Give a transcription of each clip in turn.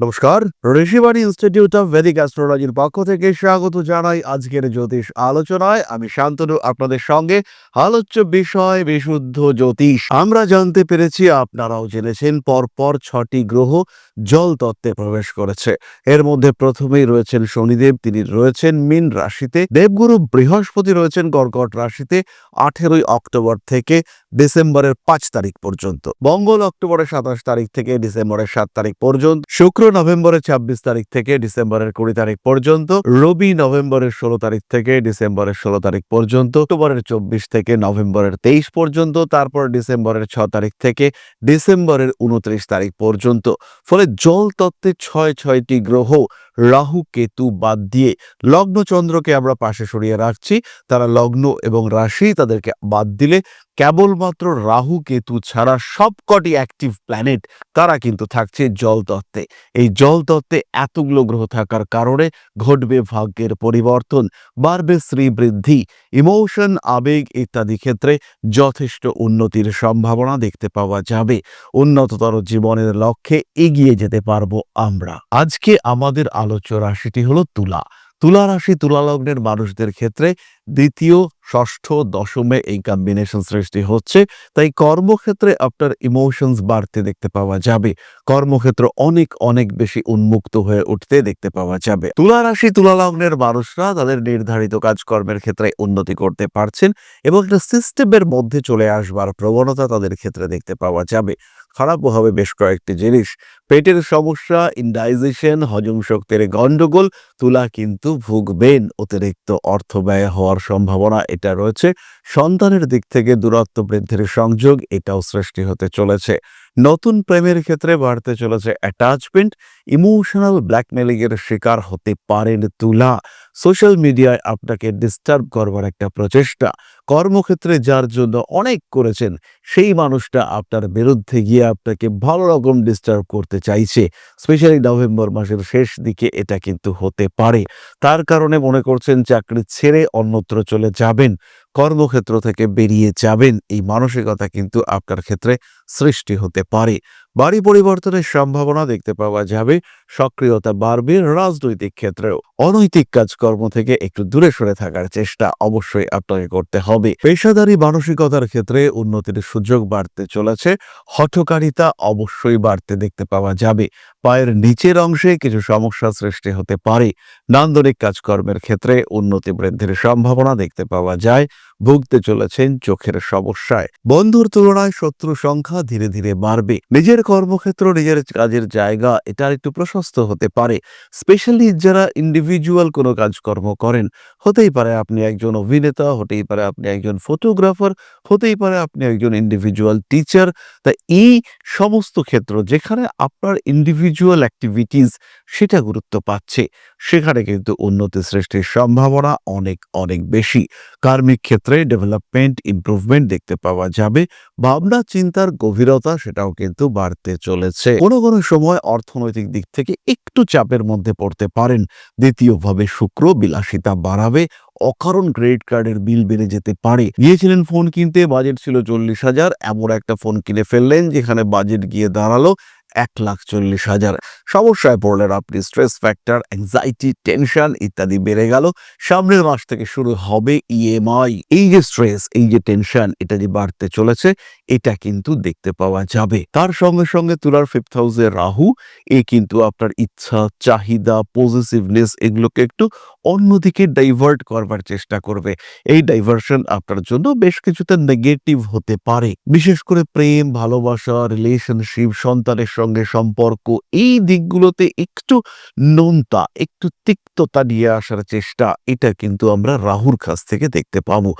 নমস্কার, Rishibani institute of Vedic অ্যাস্ট্রোলজির পক্ষ থেকে স্বাগত জানাই আজকের জ্যোতিষ আলোচনায়। আমি শান্তনু, আপনাদের সঙ্গে আলোচ্য বিষয় বিশুদ্ধ জ্যোতিষ। আমরা জানতে পেরেছি, আপনারাও জেনেছেন, পরপর ছটি গ্রহ জল তত্ত্বে প্রবেশ করেছে। এর মধ্যে প্রথমেই রয়েছেন শনিদেব, তিনি রয়েছেন মীন রাশিতে। দেবগুরু বৃহস্পতি রয়েছেন কর্কট রাশিতে, আঠেরোই অক্টোবর থেকে ডিসেম্বরের পাঁচ তারিখ পর্যন্ত। মঙ্গল, অক্টোবরের সাতাশ তারিখ থেকে ডিসেম্বরের সাত তারিখ পর্যন্ত। শুক্র, নভেম্বরের ছাব্বিশ তারিখ থেকে ডিসেম্বরের কুড়ি তারিখ পর্যন্ত। রবি, নভেম্বরের ষোলো তারিখ থেকে ডিসেম্বরের ষোলো তারিখ পর্যন্ত। অক্টোবরের চব্বিশ থেকে নভেম্বরের তেইশ পর্যন্ত। তারপর ডিসেম্বরের ছ তারিখ থেকে ডিসেম্বরের উনত্রিশ তারিখ পর্যন্ত। ফলে জল তত্ত্বের ছয় ছয়টি গ্রহ রাহু, কেতু বাদ দিয়ে লগ্ন চন্দ্রকে আমরা পাশে সরিয়ে রাখছি। তারা লগ্ন এবং রাশি তাদেরকে বাদ দিলে কেবলমাত্র রাহু, কেতু ছাড়া সবকটি অ্যাক্টিভ প্ল্যানেট তারা কিন্তু থাকছে জল তত্ত্বে। এই জল তত্ত্বে এতগুলো গ্রহ থাকার কারণে ঘটবে ভাগ্যের পরিবর্তন, বাড়বে শ্রীবৃদ্ধি ইমোশন আবেগ ইত্যাদি ক্ষেত্রে যথেষ্ট উন্নতির সম্ভাবনা দেখতে পাওয়া যাবে। উন্নততর জীবনের লক্ষ্যে এগিয়ে যেতে পারব আমরা। আজকে আমাদের আলোচ্য রাশিটি হলো তুলা। তুলা রাশি তুলা লগ্নের মানুষদের ক্ষেত্রে দ্বিতীয়, ষষ্ঠ, দশমে এই কম্বিনেশন সৃষ্টি হচ্ছে। তাই কর্মক্ষেত্রে আপনার ইমোশনস বাড়তে দেখতে পাওয়া যাবে। কর্মক্ষেত্র অনেক অনেক বেশি উন্মুক্ত হয়ে উঠতে দেখতে পাওয়া যাবে। তুলা রাশি তুলা লগ্নের মানুষরা তাদের নির্ধারিত কাজকর্মের ক্ষেত্রে উন্নতি করতে পারছেন এবং একটা সিস্টেমের মধ্যে চলে আসবার প্রবণতা তাদের ক্ষেত্রে দেখতে পাওয়া যাবে। খারাপও হবে বেশ কয়েকটি জিনিস। পেটের সমস্যা ইনডাইজেশন হজম শক্তির গন্ডগোল তুলা কিন্তু ভুগবেন। অতিরিক্ত অর্থ ব্যয় হওয়ার সম্ভাবনা এটা রয়েছে। সন্তানের দিক থেকে দূরত্ব বৃদ্ধির সংযোগ এটাও সৃষ্টি হতে চলেছে। নতুন প্রেমের ক্ষেত্রে বাড়তে চলেছে অ্যাটাচমেন্ট ইমোশনাল ব্ল্যাকমেলিং এর শিকার হতে পারেন তুলা। সোশ্যাল মিডিয়ায় আপনাকে ডিস্টার্ব করবার একটা প্রচেষ্টা। কর্মক্ষেত্রে যার জন্য অনেক করেছেন, সেই মানুষটা আপনার বিরুদ্ধে গিয়ে আপনাকে ভালো রকম ডিস্টার্ব করতে চাইছে। স্পেশালি নভেম্বর মাসের শেষ দিকে এটা কিন্তু হতে পারে। তার কারণে মনে করছেন চাকরি ছেড়ে অন্যত্র চলে যাবেন। কর্মক্ষেত্র থেকে বেরিয়ে যাবেন। এই মানসিকতা কিন্তু আপনার ক্ষেত্রে সৃষ্টি হতে পারে। বাড়ি পরিবর্তনের সম্ভাবনা দেখতে পাওয়া যাবে। সক্রিয়তা বাড়বে রাজনৈতিক ক্ষেত্রেও। অনৈতিক কাজকর্ম থেকে একটু দূরে সরে থাকার চেষ্টা অবশ্যই আপনাকে করতে হবে। পেশাদারি মানসিকতার ক্ষেত্রে উন্নতির সুযোগ বাড়তে চলেছে। হঠকারিতা অবশ্যই বাড়তে দেখতে পাওয়া যাবে। পায়ের নিচের অংশে কিছু সমস্যা সৃষ্টি হতে পারে। নান্দনিক কাজকর্মের ক্ষেত্রে উন্নতি বৃদ্ধির সম্ভাবনা দেখতে পাওয়া যায়। ভুগতে চলেছেন চোখের সমস্যায়। বন্ধুর তুলনায় শত্রু সংখ্যা ধীরে ধীরে বাড়বে। নিজের কর্মক্ষেত্র, নিজের কাজের জায়গা এটা একটু প্রশস্ত হতে পারে। স্পেশালি যারা ইন্ডিভিজুয়াল কোনো কাজকর্ম করেন, হতেই পারে আপনি একজন অভিনেতা, হতেই পারে আপনি একজন ফটোগ্রাফার হতেই পারে আপনি একজন ইন্ডিভিজুয়াল টিচার তা এই সমস্ত ক্ষেত্র যেখানে আপনার ইন্ডিভিজুয়াল অ্যাক্টিভিটিস সেটা গুরুত্ব পাচ্ছে, সেখানে কিন্তু উন্নতি সৃষ্টির সম্ভাবনা অনেক অনেক বেশি। কার্মিক ক্ষেত্রে ডেভেলপমেন্ট ইমপ্রুভমেন্ট দেখতে পাওয়া যাবে। ভাবনা, চিন্তার গভীরতা সেটাও কিন্তু বাড়তে চলেছে। কোনো কোনো সময় অর্থনৈতিক দিক থেকে একটু চাপের মধ্যে পড়তে পারেন। দ্বিতীয়ভাবে শুক্র বিলাসিতা বাড়াবে। অকারণ ক্রেডিট কার্ডের বিল বেড়ে যেতে পারে। গিয়েছিলেন ফোন কিনতে, বাজেট ছিল চল্লিশ হাজার। এমন একটা ফোন কিনে ফেললেন, যেখানে বাজেট গিয়ে দাঁড়াল। এক লাখ চল্লিশ হাজার। সমস্যায় পড়লেন আপনি স্ট্রেস ফ্যাক্টর অ্যাংজাইটি টেনশন ইত্যাদি বেড়ে গেল। সামনের মাস থেকে শুরু হবে ইএমআই এই যে স্ট্রেস এই যে টেনশন এটা যে বাড়তে চলেছে, এটা কিন্তু দেখতে পাওয়া যাবে। তার সঙ্গে সঙ্গে তুলার ফিফথ হাউসে রাহু, এ কিন্তু আপনার ইচ্ছা, চাহিদা পজিটিভনেস এগুলোকে একটু অন্যদিকে ডাইভার্ট করবার চেষ্টা করবে। এই ডাইভার্সন আপনার জন্য বেশ কিছুটা নেগেটিভ হতে পারে। বিশেষ করে প্রেম, ভালোবাসা রিলেশনশিপ সন্তানের সঙ্গে সম্পর্ক, এই দিকগুলোতে একটু নোনতা, একটু তিক্ততা নিয়ে আসার চেষ্টা, এটা কিন্তু আমরা রাহুর কাছ থেকে দেখতে পাবো।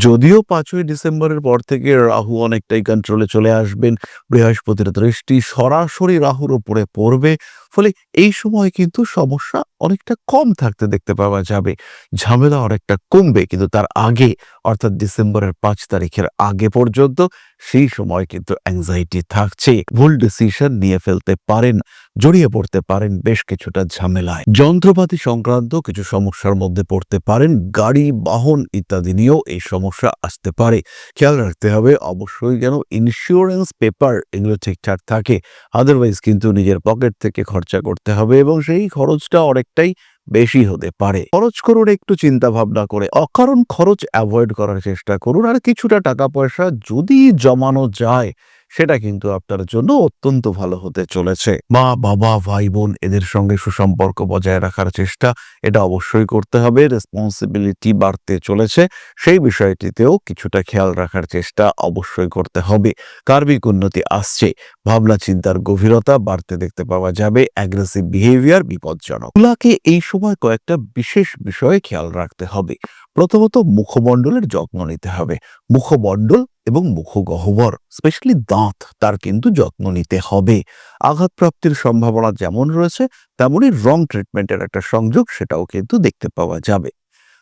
যদিও পাঁচই ডিসেম্বরের পর থেকে রাহু অনেকটাই কন্ট্রোলে চলে আসবেন। বৃহস্পতির দৃষ্টি সরাসরি রাহুর উপরে পড়বে। ফলে এই সময় কিন্তু সমস্যা অনেকটা কম থাকতে দেখতে পাওয়া যাবে। ঝামেলা অনেকটা কমবে, কিন্তু তার আগে, অর্থাৎ ডিসেম্বরের পাঁচ তারিখের আগে পর্যন্ত, সেই সময় কিন্তু অ্যাংজাইটি থাকছে। ভুল ডিসিশন নিয়ে ফেলতে পারেন, জড়িয়ে পড়তে পারেন বেশ কিছুটা ঝামেলায়। যন্ত্রপাতি সংক্রান্ত কিছু সমস্যার মধ্যে পড়তে পারেন, গাড়ি, বাহন ইত্যাদি নিয়েও এই সমস্যা আসতে পারে। খেয়াল রাখতে হবে, অবশ্যই যেন ইন্স্যুরেন্স পেপার এগুলো ঠিকঠাক থাকে আদারওয়াইজ কিন্তু নিজের পকেট থেকে খরচা করতে হবে এবং সেই খরচটা অনেকটাই বেশি হতে পারে। খরচ করুন একটু চিন্তা ভাবনা করে। অকারণ খরচ অ্যাভয়েড করার চেষ্টা করুন। আর কিছুটা টাকা পয়সা যদি জমানো যায় সেটা কিন্তু আপনার জন্য অত্যন্ত ভালো হতে চলেছে। মা, বাবা, ভাই, বোন এদের সঙ্গে সুসম্পর্ক বজায় রাখার চেষ্টা, এটা অবশ্যই করতে হবে। রেসপন্সিবিলিটি বাড়তে চলেছে। সেই বিষয়টিতেও কিছুটা খেয়াল রাখার চেষ্টা অবশ্যই করতে হবে। কার্মিক উন্নতি আসছে? ভাবনা, চিন্তার গভীরতা বাড়তে দেখতে পাওয়া যাবে। অ্যাগ্রেসিভ বিহেভিয়ার বিপজ্জনক। তুলাকে এই সময় কয়েকটা বিশেষ বিষয়ে খেয়াল রাখতে হবে। প্রথমত মুখমণ্ডলের যত্ন নিতে হবে। মুখমণ্ডল এবং মুখগহ্বর স্পেশালি দাঁত, তার কিন্তু যত্ন নিতে হবে। আঘাতপ্রাপ্তির সম্ভাবনা যেমন রয়েছে, তেমনই রং ট্রিটমেন্টের একটা সংযোগ সেটাও কিন্তু দেখতে পাওয়া যাবে।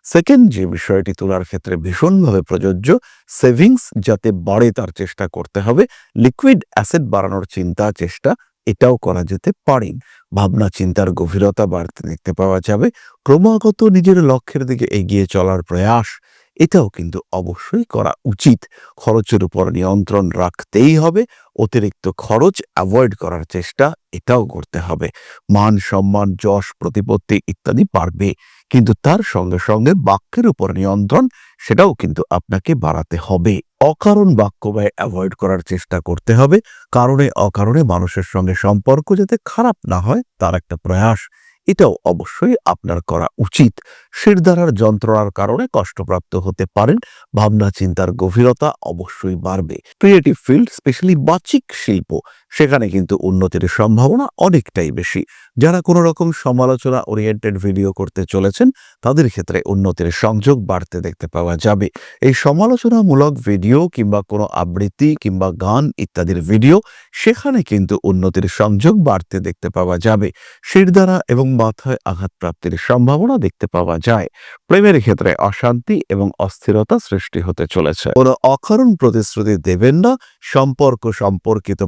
সেকেন্ড যে বিষয়টি তোলার ক্ষেত্রে ভীষণভাবে প্রযোজ্য সেভিংস যাতে বাড়ে তার চেষ্টা করতে হবে। লিকুইড অ্যাসেট বাড়ানোর চিন্তা, চেষ্টা এটাও করা যেতে পারে। ভাবনা, চিন্তার গভীরতা বাড়তে দেখতে পাওয়া যাবে। ক্রমাগত নিজের লক্ষ্যের দিকে এগিয়ে চলার প্রয়াস এটাও কিন্তু অবশ্যই করা উচিত। খরচের উপর নিয়ন্ত্রণ রাখতেই হবে, অতিরিক্ত খরচ অ্যাভয়েড করার চেষ্টা এটাও করতে হবে। মান সম্মান, যশ, প্রতিপত্তি ইত্যাদি পারবে কিন্তু তার সঙ্গে সঙ্গে বাক্যের উপর নিয়ন্ত্রণ সেটাও কিন্তু আপনাকে বাড়াতে হবে। অকারণ বাক্য ব্যয় অ্যাভয়েড করার চেষ্টা করতে হবে। কারণে অকারণে মানুষের সঙ্গে সম্পর্ক যাতে খারাপ না হয়, তার একটা প্রয়াস। এটাও অবশ্যই আপনার করা উচিত। শিরদারার যন্ত্রণার কারণে কষ্টপ্রাপ্ত হতে পারেন ভাবনা চিন্তার গভীরতা অবশ্যই বাড়বে। ক্রিয়েটিভ ফিল্ড স্পেশালি বাচিক শিল্প সেখানে কিন্তু উন্নতির সম্ভাবনা অনেকটাই বেশি। যারা কোনো রকম সমালোচনা ওরিয়েন্টেড ভিডিও করতে চলেছেন, তাদের ক্ষেত্রে উন্নতির সংযোগ বাড়তে দেখতে পাওয়া যাবে। এই সমালোচনামূলক ভিডিও কিংবা কোনো আবৃত্তি কিংবা গান ইত্যাদির ভিডিও সেখানে কিন্তু উন্নতির সংযোগ বাড়তে দেখতে পাওয়া যাবে। শিরদারা এবং মাথায় আঘাতপ্রাপ্তির সম্ভাবনা দেখতে পাওয়া যায়। প্রেমের ক্ষেত্রে অশান্তি এবং অস্থিরতা সৃষ্টি হতে চলেছে। কোনো অকারণ প্রতিশ্রুতি দেবেন না। সম্পর্ক সম্পর্কিত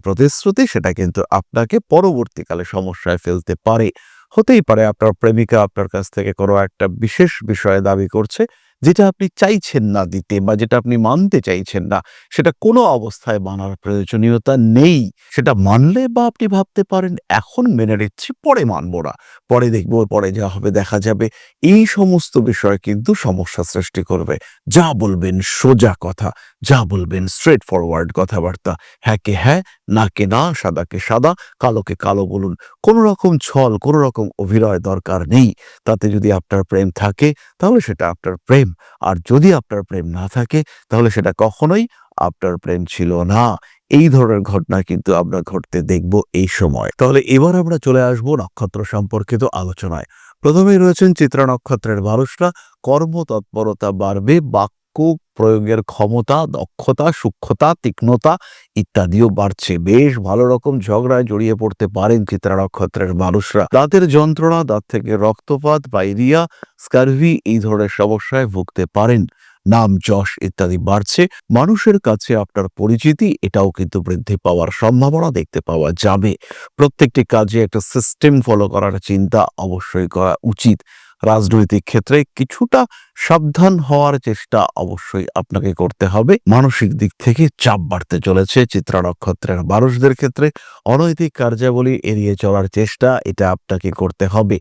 প্রতিশ্রুতি সেটা কিন্তু আপনাকে পরবর্তীকালে সমস্যায় ফেলতে পারে। হতেই পারে আপনার প্রেমিকা আপনার কাছ থেকে কোনো একটা বিশেষ বিষয়ে দাবি করছে। যেটা আপনি চাইছেন না দিতে বা যেটা আপনি মানতে চাইছেন না, সেটা কোনো অবস্থায় মানার প্রয়োজনীয়তা নেই। সেটা মানলে বা আপনি ভাবতে পারেন, এখন মেনে নিচ্ছি, পরে মানবো না। পরে দেখব, পরে যা হবে দেখা যাবে। এই সমস্ত বিষয় কিন্তু সমস্যা সৃষ্টি করবে। যা বলবেন সোজা কথা, যা বলবেন স্ট্রেট ফরওয়ার্ড কথাবার্তা। হ্যাঁকে হ্যাঁ নাকে না, সাদাকে সাদা, কালোকে কালো বলুন। কোনো রকম ছল, কোনো রকম অভিনয় দরকার নেই। তাতে যদি আপনার প্রেম থাকে, তাহলে সেটা আপনার প্রেম। আর যদি আপনার প্রেম না থাকে, তাহলে সেটা কখনোই আপনার প্রেম ছিল না। এই ধরনের ঘটনা কিন্তু আমরা ঘটতে দেখব এই সময়। তাহলে এবার আমরা চলে আসব নক্ষত্র সম্পর্কিত আলোচনায়। প্রথমেই রয়েছেন চিত্রা নক্ষত্রের মানুষরা। কর্মতৎপরতা বাড়বে, বাক্য প্রয়োগের ক্ষমতা, দক্ষতা, সূক্ষ্মতা, তীক্ষ্ণতা ইত্যাদিও বাড়ছে। বেশ ভালো রকম ঝগড়ায় জড়িয়ে পড়তে পারেন চিত্রা নক্ষত্রের মানুষরা। দাঁতের যন্ত্রণা, দাঁত থেকে রক্তপাত বাইরিয়া স্কারভি এই ধরনের সমস্যায় ভুগতে পারেন। নাম, যশ ইত্যাদি বাড়ছে। মানুষের কাছে আপনার পরিচিতি, এটাও কিন্তু বৃদ্ধি পাওয়ার সম্ভাবনা দেখতে পাওয়া যাবে। প্রত্যেকটি কাজে একটা সিস্টেম ফলো করার চিন্তা অবশ্যই করা উচিত। রাজনৈতিক ক্ষেত্রে কিছুটা সাবধান হওয়ার চেষ্টা অবশ্যই আপনাকে করতে হবে। মানসিক দিক থেকে চাপ বাড়তে চলেছে চিত্রা নক্ষত্রের মানুষদের ক্ষেত্রে। অনৈতিক কার্যাবলী এড়িয়ে চলার চেষ্টা এটা আপনাকে করতে হবে।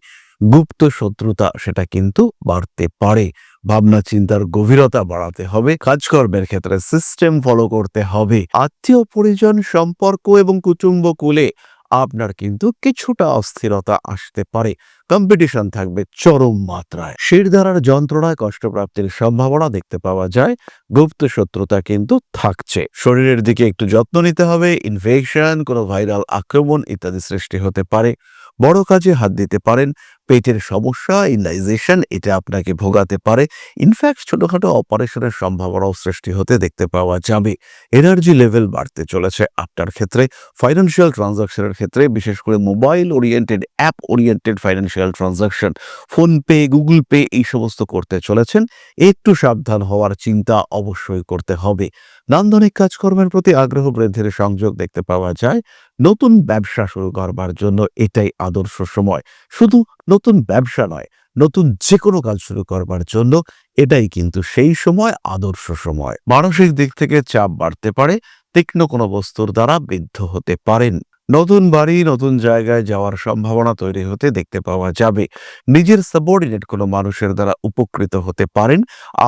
গুপ্ত শত্রুতা সেটা কিন্তু বাড়তে পারে। ভাবনা চিন্তার গভীরতা বাড়াতে হবে। কাজকর্মের ক্ষেত্রে সিস্টেম ফলো করতে হবে। আত্মীয় পরিজন, সম্পর্ক এবং কুটুম্ব কুলে আপনার কিন্তু কিছুটা অস্থিরতা আসতে পারে। কম্পিটিশন থাকবে চরম মাত্রায়। শিরধারার যন্ত্রণায় কষ্টপ্রাপ্তির সম্ভাবনা দেখতে পাওয়া যায়। গুপ্ত শত্রুতা কিন্তু থাকছে। শরীরের দিকে একটু যত্ন নিতে হবে। ইনফেকশন কোনো ভাইরাল আক্রমণ ইত্যাদি সৃষ্টি হতে পারে। বড় কাজে হাত দিতে পারেন। পেটের সমস্যা ইনলাইজেশন এটা আপনাকে ভোগাতে পারে। ইনফ্যাক্ট ছোটখাটো অপারেশনের সম্ভাবনাও সৃষ্টি হতে দেখতে পাওয়া যাবে। এনার্জি লেভেল বাড়তে চলেছে আপনার ক্ষেত্রে। ফাইন্যান্সিয়াল ট্রানজাকশনের ক্ষেত্রে, বিশেষ করে mobile oriented app oriented financial transaction PhonePe Google pay এই সমস্ত করতে চলেছেন। একটু সাবধান হওয়ার চিন্তা অবশ্যই করতে হবে। নান্দনিক কাজকর্মের প্রতি আগ্রহ, বৃদ্ধির সংযোগ দেখতে পাওয়া যায়। নতুন ব্যবসা শুরু করবার জন্য এটাই আদর্শ সময়। শুধু নতুন ব্যবসা নয়, নতুন যে কোনো কাজ শুরু করবার জন্য এটাই কিন্তু সেই সময় আদর্শ সময়। মানসিক দিক থেকে চাপ বাড়তে পারে, তীক্ষ্ণ কোনো বস্তুর দ্বারা বিদ্ধ হতে পারেন নতুন বাড়ি, নতুন জায়গায় যাওয়ার সম্ভাবনা তৈরি হতে দেখতে পাওয়া যাবে। নিজের সাবঅর্ডিনেট কোনো মানুষের দ্বারা উপকৃত হতে পারেন।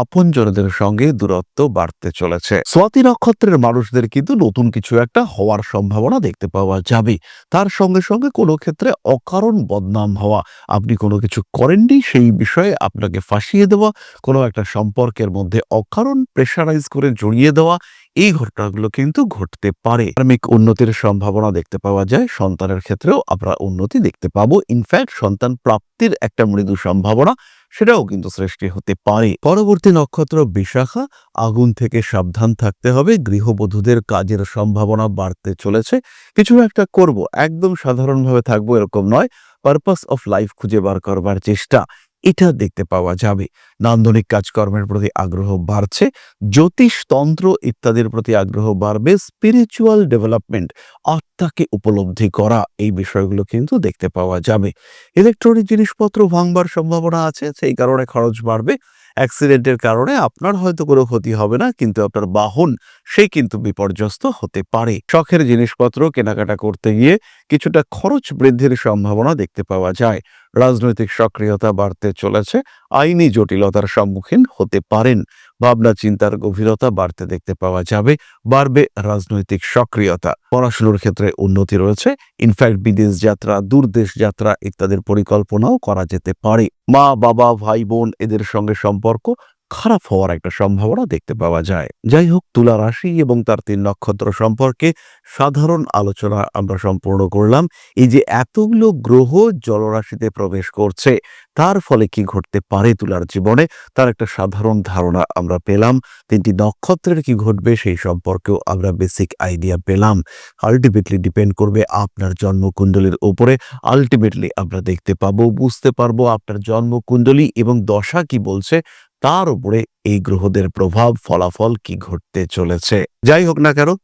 আপনজনদের সঙ্গে দূরত্ব বাড়তে চলেছে। স্বাতি নক্ষত্রের মানুষদের কিন্তু নতুন কিছু একটা হওয়ার সম্ভাবনা দেখতে পাওয়া যাবে। তার সঙ্গে সঙ্গে কোনো ক্ষেত্রে অকারণ বদনাম হওয়া। আপনি কোনো কিছু করেননি, সেই বিষয়ে আপনাকে ফাঁসিয়ে দেওয়া। কোনো একটা সম্পর্কের মধ্যে অকারণ প্রেশারাইজ করে জড়িয়ে দেওয়া। এই ঘটনাগুলো কিন্তু ঘটতে পারে। ধার্মিক উন্নতির সম্ভাবনা দেখতে পাওয়া যায়। সন্তানের ক্ষেত্রেও আমরা উন্নতি দেখতে পাবো। ইনফ্যাক্ট সন্তান প্রাপ্তির একটা মৃদু সম্ভাবনা, সেটাও কিন্তু সৃষ্টি হতে পারে। পরবর্তী নক্ষত্র বিশাখা, আগুন থেকে সাবধান থাকতে হবে। গৃহবধূদের কাজের সম্ভাবনা বাড়তে চলেছে। কিছু একটা করব। একদম সাধারণভাবে থাকব এরকম নয়। পারপাস অফ লাইফ খুঁজে বার করবার চেষ্টা। এটা দেখতে পাওয়া যাবে। নান্দনিক কাজকর্মের প্রতি আগ্রহ বাড়ছে, জ্যোতিষতন্ত্র ইত্যাদির প্রতি আগ্রহ বাড়বে স্পিরিচুয়াল ডেভেলপমেন্ট আত্মাকে উপলব্ধি করা, এই বিষয়গুলো কিন্তু দেখতে পাওয়া যাবে। ইলেকট্রনিক জিনিসপত্র ভাঙবার সম্ভাবনা আছে, সেই কারণে খরচ বাড়বে। অ্যাক্সিডেন্টের কারণে আপনার হয়তো কোনো ক্ষতি হবে না, কিন্তু আপনার বাহন, সে কিন্তু বিপর্যস্ত হতে পারে। শখের জিনিসপত্র কেনাকাটা করতে গিয়ে কিছুটা খরচ বৃদ্ধির সম্ভাবনা দেখতে পাওয়া যায়। রাজনৈতিক সক্রিয়তা বাড়তে চলেছে, আইনি জটিলতার সম্মুখীন হতে পারেন। ভাবনা, চিন্তার গভীরতা বাড়তে দেখতে পাওয়া যাবে, বাড়বে রাজনৈতিক সক্রিয়তা। পড়াশুনোর ক্ষেত্রে উন্নতি রয়েছে, ইনফ্যাক্ট বিদেশ যাত্রা, দূরদেশ যাত্রা ইত্যাদির পরিকল্পনাও করা যেতে পারে। মা, বাবা, ভাই, বোন, এদের সঙ্গে সম্পর্ক খারাপ হওয়ার একটা সম্ভাবনা দেখতে পাওয়া যায়। যাই হোক, তুলা রাশি এবং তার তিন নক্ষত্র সম্পর্কে সাধারণ আলোচনা আমরা সম্পূর্ণ করলাম। এই যে এতগুলো গ্রহ জলরাশিতে প্রবেশ করছে, তার ফলে কি ঘটতে পারে তুলার জীবনে? তার একটা সাধারণ ধারণা আমরা পেলাম। তিনটি নক্ষত্রের কি ঘটবে সেই সম্পর্কেও আমরা বেসিক আইডিয়া পেলাম। আলটিমেটলি ডিপেন্ড করবে আপনার জন্মকুণ্ডলীর উপরে। আলটিমেটলি আমরা দেখতে পাবো, বুঝতে পারব আপনার জন্মকুণ্ডলী এবং দশা কি বলছে তার উপরে এই গ্রহদের প্রভাব ফলাফল কি ঘটতে চলেছে? যাই হোক না কেন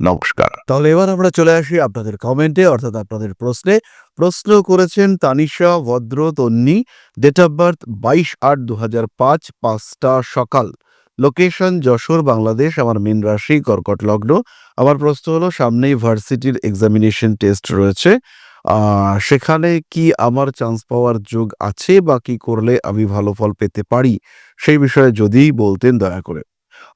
নমস্কার। তাহলে এবার আমরা চলে আসি আপনাদের কমেন্টে অর্থাৎ আপনাদের প্রশ্নে। প্রশ্ন করেছেন তানিশা ভদ্র, তন্নি ডেট অফ বার্থ বাইশ আট দু হাজার পাঁচ, পাঁচটা সকাল। লোকেশন যশোর, বাংলাদেশ, আমার মীন রাশি, কর্কট লগ্ন। আমার প্রশ্ন হলো, সামনেই ভার্সিটির এক্সামিনেশন টেস্ট রয়েছে। সেখানে কি আমার চান্স পাওয়ার যোগ আছে বা কি করলে আমি ভালো ফল পেতে পারি? সেই বিষয়ে যদি বলতেন, দয়া করে।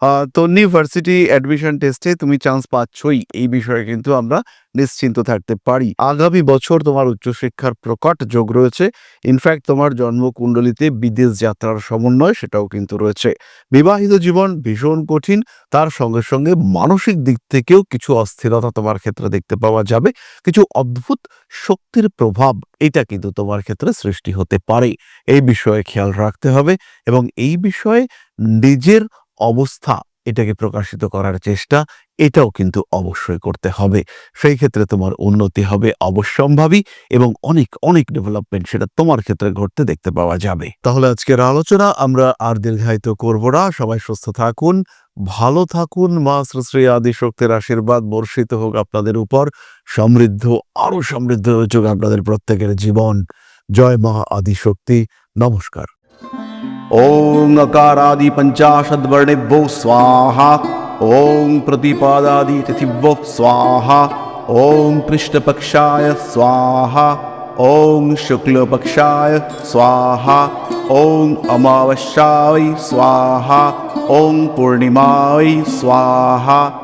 আহ, তন্নি ভার্সিটি অ্যাডমিশন টেস্টে তুমি চান্স পাচ্ছই। এই বিষয়ে কিন্তু আমরা নিশ্চিন্ত থাকতে পারি। আগামী বছর তোমার উচ্চশিক্ষার প্রকট যোগ রয়েছে। ইনফ্যাক্ট তোমার জন্মকুণ্ডলিতে বিদেশ যাত্রার সমন্বয় সেটাও কিন্তু রয়েছে। বিবাহিত জীবন ভীষণ কঠিন। তার সঙ্গে সঙ্গে মানসিক দিক থেকেও কিছু অস্থিরতা তোমার ক্ষেত্রে দেখতে পাওয়া যাবে। কিছু অদ্ভুত শক্তির প্রভাব এটা কিন্তু তোমার ক্ষেত্রে সৃষ্টি হতে পারে। এই বিষয়ে খেয়াল রাখতে হবে এবং এই বিষয়ে নিজের অবস্থা এটাকে প্রকাশিত করার চেষ্টা, এটাও কিন্তু অবশ্যই করতে হবে। সেই ক্ষেত্রে তোমার উন্নতি হবে অবশ্যম্ভাবী এবং অনেক অনেক ডেভেলপমেন্ট সেটা তোমার ক্ষেত্রে ঘটতে দেখতে পাওয়া যাবে। তাহলে আজকের আলোচনা আমরা আর দীর্ঘায়িত করব না। সবাই সুস্থ থাকুন, ভালো থাকুন, মা শ্রী শ্রী আদিশক্তির আশীর্বাদ, বর্ষিত হোক আপনাদের উপর, সমৃদ্ধ আরও সমৃদ্ধ হোক আপনাদের প্রত্যেকের জীবন। জয় মা আদিশক্তি। নমস্কার। ॐ अकारादि पञ्चाशद्वर्णेभ्यो स्वाहा। ॐ प्रतिपादादि तिथिभ्यो स्वाहा। ॐ कृष्णपक्षाय स्वाहा। ॐ शुक्लपक्षाय स्वाहा। ॐ अमावस्याय स्वाहा। ॐ पूर्णिमाय स्वाहा